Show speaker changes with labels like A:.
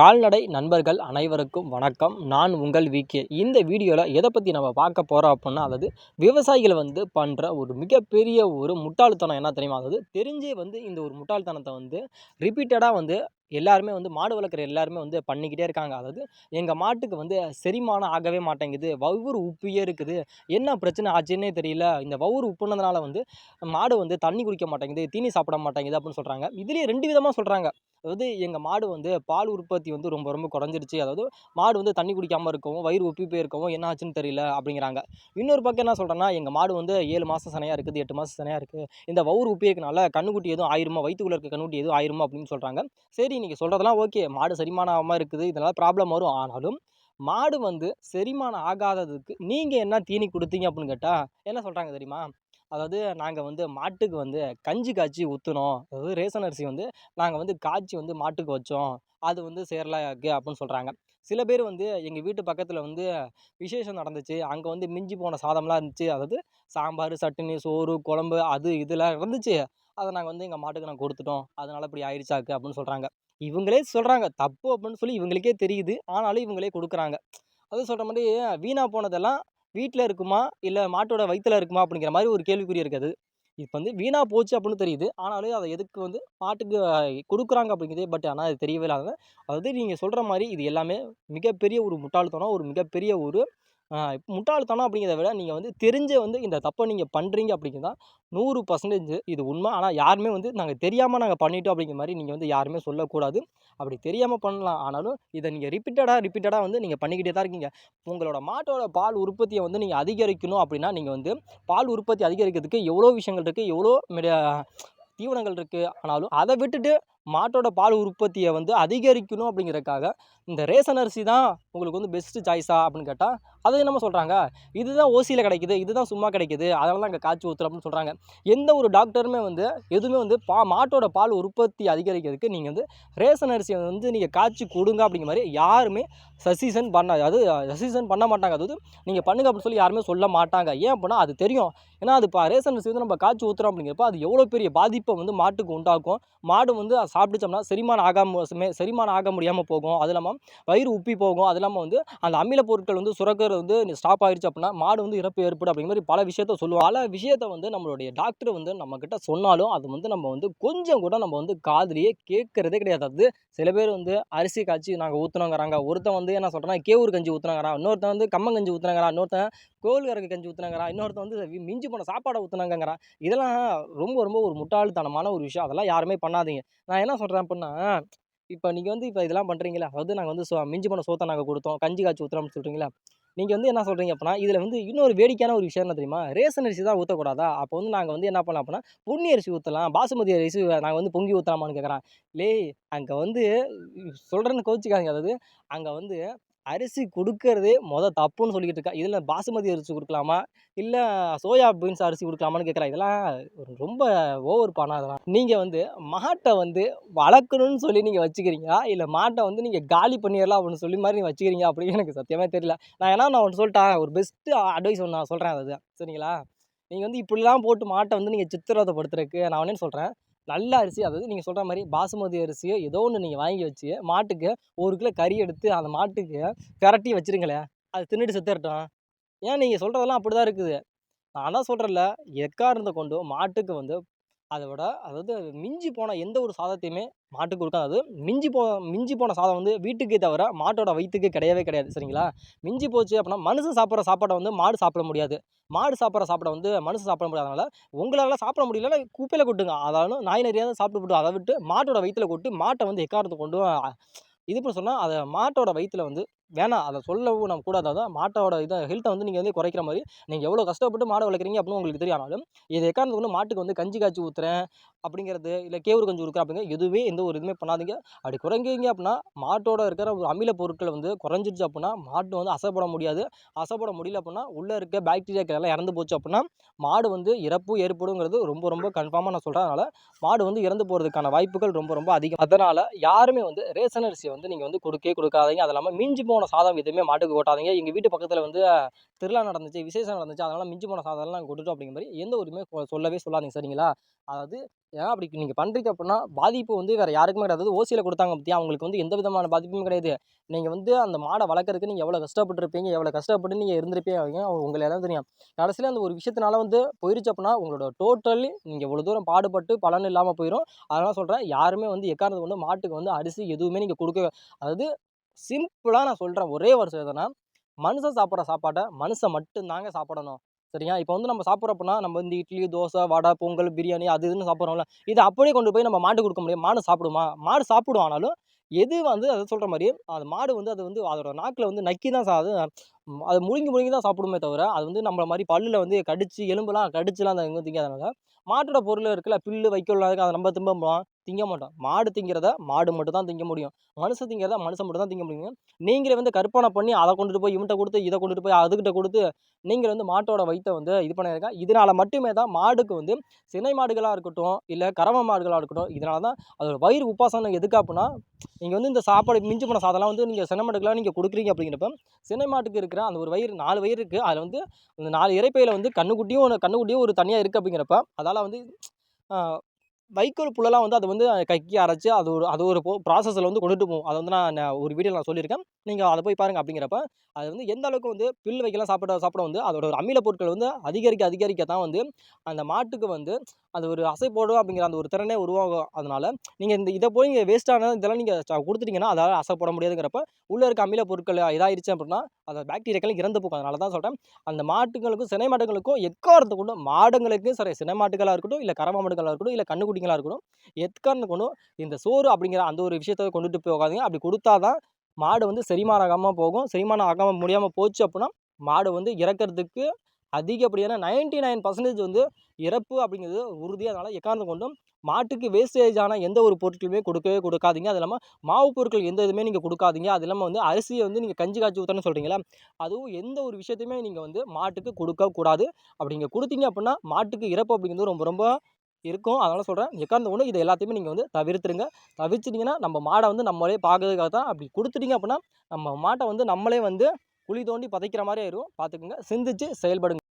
A: கால்நடை நண்பர்கள் அனைவருக்கும் வணக்கம். நான் உங்கள் விகே இந்த வீடியோவில் எதை பற்றி நம்ம பார்க்க போகிறோம் அப்படின்னா அதாவது விவசாயிகள் வந்து பண்ணுற ஒரு மிகப்பெரிய ஒரு முட்டாள்தனம் என்ன தெரியுமா? அதாவது தெரிஞ்சே வந்து இந்த ஒரு முட்டாள்தனத்தை வந்து ரிப்பீட்டடாக வந்து எல்லாருமே வந்து மாடு வளர்க்குற எல்லாருமே வந்து பண்ணிக்கிட்டே இருக்காங்க. அதாவது எங்கள் மாட்டுக்கு வந்து செரிமானம் ஆகவே மாட்டேங்குது. வவுறு உப்பியே இருக்குது. என்ன பிரச்சனை ஆச்சுன்னே தெரியல. இந்த வவுறு உப்புனதுனால வந்து மாடு வந்து தண்ணி குடிக்க மாட்டேங்குது தீனி சாப்பிட மாட்டேங்குது அப்படின்னு சொல்கிறாங்க இதுலேயே ரெண்டு விதமாக சொல்கிறாங்க அதாவது எங்கள் மாடு வந்து பால் உற்பத்தி வந்து ரொம்ப ரொம்ப குறைஞ்சிருச்சு. அதாவது மாடு வந்து தண்ணி குடிக்காமல் இருக்கவும் வயிறு ஒப்பி போயிருக்கவும் என்ன ஆச்சுன்னு தெரியல அப்படிங்கிறாங்க. இன்னொரு பக்கம் என்ன சொல்கிறேன்னா எங்கள் மாடு வந்து ஏழு மாதம் சனையாக இருக்குது எட்டு மாதம் சனையாக இருக்குது இந்த வவுறு உப்பி இருக்கனால கண்ணுக்குட்டி எதுவும் ஆயிருமா? வயிற்றுக்குள்ள இருக்க கண்ணுக்குட்டி எதுவும் ஆயிருமா? அப்படின்னு சொல்கிறாங்க சரி நீங்கள் சொல்கிறதெல்லாம் ஓகே. மாடு செரிமானம் இருக்குது இதனால் ப்ராப்ளம் வரும். ஆனாலும் மாடு வந்து செரிமானம் ஆகாததுக்கு நீங்கள் என்ன தீனி கொடுத்தீங்க அப்படின்னு கேட்டால் என்ன சொல்கிறாங்க தெரியுமா? அதாவது நாங்கள் வந்து மாட்டுக்கு வந்து கஞ்சி காய்ச்சி ஊற்றுனோம் அதாவது ரேசன் அரிசி வந்து நாங்கள் வந்து காய்ச்சி வந்து மாட்டுக்கு வச்சோம். அது வந்து சேரலாக்கு அப்படின்னு சொல்கிறாங்க சில பேர் வந்து எங்கள் வீட்டு பக்கத்தில் வந்து விசேஷம் நடந்துச்சு. அங்கே வந்து மிஞ்சி போன சாதம்லாம் இருந்துச்சு. அதாவது சாம்பார் சட்னி சோறு குழம்பு அது இதெல்லாம் இருந்துச்சு. அதை நாங்கள் வந்து எங்கள் மாட்டுக்கு நாங்கள் கொடுத்துட்டோம். அதனால் இப்படி ஆயிடுச்சாக்கு அப்படின்னு சொல்கிறாங்க இவங்களே சொல்கிறாங்க தப்பு அப்படின்னு சொல்லி இவங்களுக்கே தெரியுது. ஆனாலும் இவங்களே கொடுக்குறாங்க. அது சொல்கிற மாதிரி வீணாக போனதெல்லாம் வீட்டில் இருக்குமா? இல்லை மாட்டோட வயிற்றில் இருக்குமா? அப்படிங்கிற மாதிரி ஒரு கேள்விக்குறி இருக்குது. இப்போ வந்து வீணாக போச்சு அப்படின்னு தெரியுது. ஆனாலும் அதை எதுக்கு வந்து மாட்டுக்கு கொடுக்குறாங்க அப்படிங்கிறதே பட் ஆனால் அது தெரியவே இல்லாத அதாவது நீங்கள் சொல்கிற மாதிரி இது எல்லாமே மிகப்பெரிய ஒரு முட்டாள்தனம் ஒரு மிகப்பெரிய ஒரு முட்டாள்தனம் அப்படிங்கிறத விட நீங்கள் வந்து தெரிஞ்சே வந்து இந்த தப்பை நீங்கள் பண்ணுறீங்க அப்படிங்கிறது தான் நூறு பர்சன்டேஜ் இது உண்மை. ஆனால் யாருமே வந்து நாங்கள் தெரியாமல் நாங்கள் பண்ணிட்டோம் அப்படிங்கிற மாதிரி நீங்கள் வந்து யாருமே சொல்லக்கூடாது. அப்படி தெரியாமல் பண்ணலாம். ஆனாலும் இதை நீங்கள் ரிப்பீட்டடாக ரிப்பீட்டடாக வந்து நீங்கள் பண்ணிக்கிட்டே தான் இருக்கீங்க. உங்களோட மாட்டோட பால் உற்பத்தியை வந்து நீங்கள் அதிகரிக்கணும் அப்படின்னா நீங்கள் வந்து பால் உற்பத்தி அதிகரிக்கிறதுக்கு எவ்வளோ விஷயங்கள் இருக்குது எவ்வளோ தீவனங்கள் இருக்குது ஆனாலும் அதை விட்டுட்டு மாட்டோட பால் உற்பத்தியை வந்து அதிகரிக்கணும் அப்படிங்கிறதுக்காக இந்த ரேஷன் அரிசி தான் உங்களுக்கு வந்து பெஸ்ட்டு சாய்ஸா அப்படின்னு கேட்டால் அதை நம்ம சொல்கிறாங்க இதுதான் ஓசியில் கிடைக்குது இதுதான் சும்மா கிடைக்குது அதனால தான் இங்கே காய்ச்சி ஊற்றுறோம் அப்படின்னு சொல்கிறாங்க எந்த ஒரு டாக்டருமே வந்து எதுவுமே வந்து பா மாட்டோட பால் உற்பத்தி அதிகரிக்கிறதுக்கு நீங்கள் வந்து ரேஷன் அரிசியை வந்து நீங்கள் காய்ச்சி கொடுங்க அப்படிங்கிற மாதிரி யாருமே சசிசன் பண்ண அது சசீசன் பண்ண மாட்டாங்க. அதாவது நீங்கள் பண்ணுங்க அப்படின்னு சொல்லி யாருமே சொல்ல மாட்டாங்க. ஏன் அப்படின்னா அது தெரியும். ஏன்னா அது இப்போ ரேஷன் அரிசி வந்து நம்ம காய்ச்சி ஊற்றுறோம் அப்படிங்கிறப்ப அது எவ்வளோ பெரிய பாதிப்பை வந்து மாட்டுக்கு உண்டாக்கும். மாடு வந்து சாப்பிட்டுச்சோம்னா செரிமானம் ஆகாமல் செரிமானம் ஆக முடியாமல் போகும். அது இல்லாமல் வயிறு உப்பி போகும். அது இல்லாமல் வந்து அந்த அமில பொருட்கள் வந்து சுரக்கிறது வந்து ஸ்டாப் ஆயிடுச்சு அப்படின்னா மாடு வந்து இறப்பு ஏற்படும் அப்படிங்கிற மாதிரி பல விஷயத்த சொல்லுவோம் பல விஷயத்த வந்து நம்மளுடைய டாக்டர் வந்து நம்மக்கிட்ட சொன்னாலும் அது வந்து நம்ம வந்து கொஞ்சம் கூட நம்ம வந்து காதலியே கேட்குறதே கிடையாது. அது சில பேர் வந்து அரிசி காய்ச்சி நாங்கள் ஊற்றுனோங்கிறாங்க ஒருத்தன் வந்து என்ன சொல்கிறேன்னா கேவூர் கஞ்சி ஊற்றுனாங்கிறான் இன்னொருத்தன் வந்து கம்மங்கஞ்சி ஊற்றுனாங்கிறான் இன்னொருத்தன் கோல் கஞ்சி ஊற்றுனாங்கிறா இன்னொருத்தன் வந்து மிஞ்சி போன சாப்பாடை ஊற்றுனாங்கிறான் இதெல்லாம் ரொம்ப ரொம்ப ஒரு முட்டாள்தனமான ஒரு விஷயம். அதெல்லாம் யாருமே பண்ணாதீங்க. நான் என்ன சொல்கிறேன் அப்படின்னா இப்போ நீங்கள் வந்து இப்போ இதெல்லாம் பண்ணுறீங்களா அதாவது நாங்கள் வந்து சோ மிஞ்சி போன சோத்தை நாங்கள் கொடுத்தோம் கஞ்சி காய்ச்சி ஊற்றுறோம்னு சொல்கிறீங்களா நீங்கள் வந்து என்ன சொல்கிறீங்க அப்படின்னா இதில் வந்து இன்னொரு வேடிக்கையான ஒரு விஷயம் என்ன தெரியுமா? ரேஷன் அரிசி தான் ஊற்றக்கூடாதா அப்போ வந்து நாங்கள் வந்து என்ன பண்ணலாம் அப்படின்னா பொன்னி அரிசி ஊற்றலாம் பாசுமதி அரிசி நாங்கள் வந்து பொங்கி ஊற்றலாமான்னு கேட்குறான் லே அங்கே வந்து சொல்கிறேன்னு கோச்சிக்காதீங்க அதாவது அங்கே வந்து அரிசி கொடுக்கறதே மொதல் தப்புன்னு சொல்லிக்கிட்டு இருக்கா இதில் பாசுமதி அரிசி கொடுக்கலாமா? இல்லை சோயா பீன்ஸ் அரிசி கொடுக்கலாமான்னு கேட்குறா இதெல்லாம் ரொம்ப ஓவர் பண்ணா அதெல்லாம் நீங்கள் வந்து மாட்டை வந்து வளர்க்கணும்னு சொல்லி நீங்கள் வச்சுக்கிறீங்களா? இல்லை மாட்டை வந்து நீங்கள் காலி பண்ணிடலாம் அப்படின்னு சொல்லி மாதிரி நீங்கள் வச்சுக்கிறீங்க அப்படின்னு எனக்கு சத்தியமாக தெரியல. நான் ஏன்னா நான் ஒன்று சொல்லிட்டேன் ஒரு பெஸ்ட்டு அட்வைஸ் ஒன்று நான் சொல்கிறேன் அது சரிங்களா? நீங்கள் வந்து இப்படிலாம் போட்டு மாட்டை வந்து நீங்கள் சித்திரவதைப்படுத்துறதுக்கு நான் ஒன்றே சொல்கிறேன் நல்ல அரிசி அதாவது நீங்கள் சொல்கிற மாதிரி பாசுமதி அரிசியோ ஏதோ ஒன்று நீங்கள் வாங்கி வச்சு மாட்டுக்கு ஒரு கிலோ கறி எடுத்து அந்த மாட்டுக்கு பிரட்டி வச்சுருங்களேன் அது தின்னுட்டு செத்துறட்டும் ஏன் நீங்கள் சொல்கிறதெல்லாம் அப்படி தான் இருக்குது. நான் தான் சொல்கிறேன்ல எக்காரணத்தை கொண்டு மாட்டுக்கு வந்து அதை விட அதாவது மிஞ்சி போன எந்த ஒரு சாதத்தையுமே மாட்டுக்கு கொடுக்காது. மிஞ்சி போ மிஞ்சி போன சாதம் வந்து வீட்டுக்கே தவிர மாட்டோட வயிற்றுக்கு கிடையவே கிடையாது. சரிங்களா? மிஞ்சி போச்சு அப்படின்னா மனுஷன் சாப்பிட்ற சாப்பாடை வந்து மாடு சாப்பிட முடியாது. மாடு சாப்பிட்ற சாப்பாடை வந்து மனுஷன் சாப்பிட முடியாதனால உங்களால் சாப்பிட முடியலன்னா குப்பையில் கொட்டுங்க. அதாலும் நாய் நிறையா சாப்பிட்டு போட்டு அதை விட்டு மாட்டோட வயிற்றில் கொட்டு மாட்டை வந்து எக்காரத்தை கொண்டு இது பண்ண சொன்னால் அதை மாட்டோட வயிற்றில் வந்து வேணாம். அதை சொல்லவும் நம்ம கூடாது. அதான் மாட்டோட இதை ஹெல்த்தை வந்து நீங்கள் வந்து குறைக்கிற மாதிரி நீங்கள் எவ்வளோ கஷ்டப்பட்டு மாடை வளர்க்குறீங்க அப்படின்னு உங்களுக்கு தெரியும் இது எக்காரணத்து வந்து மாட்டுக்கு வந்து கஞ்சி காய்ச்சி ஊற்றுறேன் அப்படிங்கிறது இல்லை கேவுரு கஞ்சி கொடுக்குறேன் அப்படிங்கிற எதுவுமே எந்த ஒரு இதுவுமே பண்ணாதீங்க. அப்படி குறைங்கிங்க அப்படின்னா மாட்டோட இருக்கிற ஒரு அமில பொருட்கள் வந்து குறைஞ்சிருச்சு அப்படின்னா மாட்டு வந்து அசைப்பட முடியாது. அசைப்பட முடியல அப்படின்னா உள்ளே இருக்க பாக்டீரியாக்கள் எல்லாம் இறந்து போச்சு அப்படின்னா மாடு வந்து இறப்பு ஏற்படுங்கிறது ரொம்ப ரொம்ப கன்ஃபார்மாக நான் சொல்கிறேன் அதனால் மாடு வந்து இறந்து போகிறதுக்கான வாய்ப்புகள் ரொம்ப ரொம்ப அதிகம். அதனால் யாருமே வந்து ரேஷன் அரிசியை வந்து நீங்கள் வந்து கொடுக்கவே கொடுக்காதீங்க. அது இல்லாமல் மிஞ்சி போன போன சாதம் எதுவுமே மாட்டுக்கு கொட்டாதீங்க. எங்கள் வீட்டு பக்கத்தில் வந்து திருவிழா நடந்துச்சு விசேஷம் நடந்துச்சு அதனால் மிஞ்சி போன சாதம்லாம் நாங்கள் கொடுத்துட்டோம் அப்படிங்கிற மாதிரி எந்த ஒருமே சொல்லவே சொல்லாதீங்க சரிங்களா? அதாவது ஏன் அப்படி நீங்கள் பண்ணுறீங்க அப்படின்னா பாதிப்பு வந்து வேறு யாருக்குமே கிடையாது. அதாவது ஓசியில் கொடுத்தாங்க பற்றியா அவங்களுக்கு வந்து எந்த விதமான பாதிப்பும் கிடையாது. நீங்கள் வந்து அந்த மாடை வளர்க்குறதுக்கு நீங்கள் எவ்வளோ கஷ்டப்பட்டுருப்பீங்க எவ்வளோ கஷ்டப்பட்டு நீங்கள் இருந்திருப்பீங்க உங்களை எல்லாம் தெரியும். கடைசியில் அந்த ஒரு விஷயத்தினால வந்து போயிருச்சு அப்படின்னா உங்களோட டோட்டலி நீங்கள் இவ்வளோ தூரம் பாடுபட்டு பலன் இல்லாமல் போயிடும் அதனால் சொல்கிறேன் யாருமே வந்து எக்காரணத்தை கொண்டு மாட்டுக்கு வந்து அரிசி எதுவுமே நீங்கள் கொடுக்க அதாவது சிம்பிளாக நான் சொல்கிறேன் ஒரே வருஷம் எதுனா மனுஷன் சாப்பிட்ற சாப்பாட்டை மனுஷன் மட்டும்தாங்க சாப்பிடணும். சரியா இப்போ வந்து நம்ம சாப்பிட்றப்பனா நம்ம இந்த இட்லி தோசை வடை பொங்கல் பிரியாணி அது இதுன்னு சாப்பிட்றோம்ல. இதை அப்படியே கொண்டு போய் நம்ம மாட்டு கொடுக்க முடியும். மாடு சாப்பிடுமா? மாடு சாப்பிடும் ஆனாலும் எது வந்து அதை சொல்கிற மாதிரி அது மாடு வந்து அது வந்து அதோட நாக்கில் வந்து நக்கி தான் சா அது அது முழுங்கி முழுங்கி தான் சாப்பிடுமே தவிர அது வந்து நம்மள மாதிரி பல்லில் வந்து கடிச்சு எலும்புலாம் கடிச்சுலாம் அந்த எங்கே திங்காதனால மாட்டோட பொருள் இருக்குல்ல பில்லு வைக்கோல் அதை நம்ம திம்ப திங்க மாட்டோம். மாடு திங்கிறத மாடு மட்டும் தான் திங்க முடியும். மனுஷன் திங்கிறத மனுஷன் மட்டும் தான் திங்க முடியும். நீங்களே வந்து கற்பனை பண்ணி அதை கொண்டுட்டு போய் இவன்கிட்ட கொடுத்து இதை கொண்டுட்டு போய் அதுக்கிட்ட கொடுத்து நீங்கள் வந்து மாட்டோட வயிற்றை வந்து இது பண்ணியிருக்கா இதனால் மட்டுமே தான் மாடுக்கு வந்து சினை மாடுகளாக இருக்கட்டும் இல்லை கறவை மாடுகளாக இருக்கட்டும் இதனால தான் அதோட வயிறு உப்பாசனம் எதுக்கு அப்படின்னா நீங்கள் வந்து இந்த சாப்பாடு மிஞ்சி போன சாதம்லாம் வந்து நீங்கள் சினை மாடுகளாக நீங்கள் கொடுக்குறீங்க அப்படிங்கிறப்ப சினை மாட்டுக்கு இருக்கிற அந்த ஒரு வயிறு நாலு வயிறு இருக்குது அதில் வந்து அந்த நாலு இறைப்பையில் வந்து கண்ணுக்குட்டியும் ஒன்று கண்ணுக்குட்டியும் ஒரு தனியாக இருக்குது அப்படிங்கிறப்ப அதால் வந்து வைக்கோல் புல்லெல்லாம் வந்து அது வந்து கக்கி அரைச்சி அது ஒரு அது ஒரு ப்ராசஸில் வந்து கொண்டுட்டு போகும். அதை வந்து நான் ஒரு வீடியோ நான் சொல்லியிருக்கேன். நீங்கள் அதை போய் பாருங்கள் அப்படிங்கிறப்ப அது வந்து எந்த அளவுக்கு வந்து பில் வைக்கலாம் சாப்பிட சாப்பிட வந்து அதோட ஒரு அமில பொருட்கள் வந்து அதிகரிக்க அதிகரிக்க தான் வந்து அந்த மாட்டுக்கு வந்து அது ஒரு அசை போடும் அப்படிங்கிற அந்த ஒரு திறனே உருவாகும். அதனால் நீங்கள் இந்த இதை போய் நீங்கள் வேஸ்ட்டான இதெல்லாம் நீங்கள் கொடுத்துட்டீங்கன்னா அதால் அசை போட முடியாதுங்கிறப்ப உள்ளே இருக்க அமில பொருட்கள் இதாயிருச்சு அப்படின்னா அந்த பாக்டீரியாக்கள் இறந்து போகும். அதனால தான் சொல்கிறேன் அந்த மாட்டுங்களுக்கும் சினை மாடுகளுக்கும் எக்காரத்தை கொண்டு மாடுங்களுக்கும் சரி சினை மாட்டுகளாக இருக்கட்டும் இல்லை கரமா மாடுகளாக இருக்கட்டும் இல்லை கண்ணுக்குட்டிகளாக இருக்கணும். எக்காரணத்தை கொண்டும் இந்த சோறு அப்படிங்கிற அந்த ஒரு விஷயத்த கொண்டுட்டு போகாதீங்க அப்படி கொடுத்தா தான் மாடு வந்து செரிமானம் ஆகாமல் போகும். செரிமானம் ஆகாமல் முடியாமல் போச்சு அப்படின்னா மாடு வந்து இறக்கிறதுக்கு அதிகப்படியான நைன்டி நைன் பர்சன்டேஜ் வந்து இறப்பு அப்படிங்கிறது உறுதியாக அதனால் எக்காரணத்தை கொண்டும் மாட்டுக்கு வேஸ்டேஜான எந்த ஒரு பொருட்களுமே கொடுக்கவே கொடுக்காதீங்க. அது இல்லாமல் மாவு பொருட்கள் எந்த இதுவுமே நீங்கள் கொடுக்காதீங்க. அது இல்லாமல் வந்து அரிசியை வந்து நீங்கள் கஞ்சி காய்ச்சி ஊற்றணும்னு சொல்கிறீங்களா அதுவும் எந்த ஒரு விஷயத்தையுமே நீங்கள் வந்து மாட்டுக்கு கொடுக்கக்கூடாது. அப்படி நீங்கள் கொடுத்தீங்க அப்படின்னா மாட்டுக்கு இறப்பு அப்படிங்கிறது ரொம்ப ரொம்ப இருக்கும். அதனால் சொல்கிறேன் எக்காந்த ஒன்று இது எல்லாத்தையுமே நீங்கள் வந்து தவிர்த்துருங்க. தவிர்த்துட்டிங்கன்னா நம்ம மாடை வந்து நம்மளே பார்க்கறதுக்காக தான் அப்படி கொடுத்துட்டிங்க அப்படின்னா நம்ம மாட்டை வந்து நம்மளே வந்து குழி தோண்டி பதைக்கிற மாதிரி ஆயிரும். பார்த்துக்குங்க. சிந்திச்சு செயல்படுங்க.